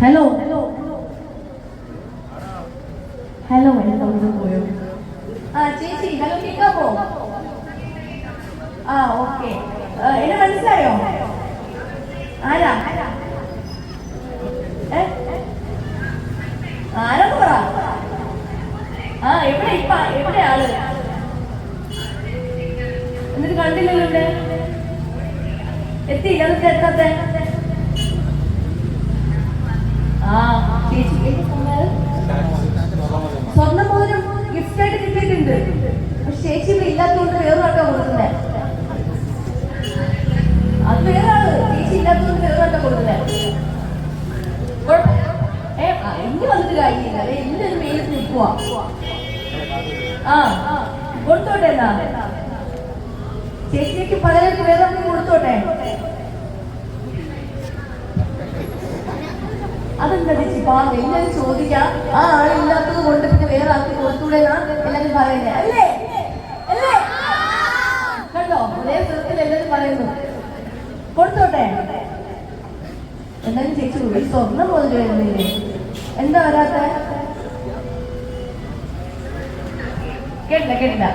Hello hello Tamil പോയോ? ആ ചേച്ചി ഹലോ കേൾക്കാമോ ആ ഓക്കെ. എന്നെ മനസ്സിലായോ? ആരാ? ആരാന്ന് പറ? ആ എവിടെ ഇപ്പ എവിടെ ആൾ? എന്നിട്ട് കണ്ടില്ലല്ലോ ഇവിടെ? എത്തിയില്ല എന്നിട്ട് എത്താത്തെ ആ ചേച്ചി ഏത് സമയം സ്വർണ മോതിരം ഗിഫ്റ്റ് ആയിട്ട് കിട്ടിയിട്ടുണ്ട് പക്ഷെ ചേച്ചി ഇവിടെ ഇല്ലാത്തതുകൊണ്ട് വേറെ ആട്ടോ കൊടുക്കുന്നേ അത് വേറെ ആൾ ചേച്ചി ഇല്ലാത്തതുകൊണ്ട് വേറെ ആട്ടോ കൊടുക്കുന്നേ കുഴപ്പം- ഏ ആ, ഇനി വന്നിട്ട് കാര്യമില്ല അല്ലെ ഇന്ന് ഒരു ആ. കൊടുത്തോട്ടെ എന്നാ ചേച്ചിക്ക് പകരം വേറെ കൊടുത്തോട്ടെ? അതെന്താ പാവം. എല്ലാരും ചോദിക്കാം. ആ ആളില്ലാത്തത് കൊണ്ട് പിന്നെ വേറെ ആൾക്ക് കൊടുത്തൂടെ എല്ലാരും പറയുന്നേ? അല്ലേ? അല്ലേ? കണ്ടോ? ഒരേ സ്ഥലത്തിൽ എല്ലാരും പറയുന്നു. കൊടുത്തോട്ടെ? എന്തായാലും ചേച്ചി ഒരു സ്വർണം വരുന്നില്ലേ എന്താ വരാത്ത? കേട്ടില്ല കേട്ടില്ല.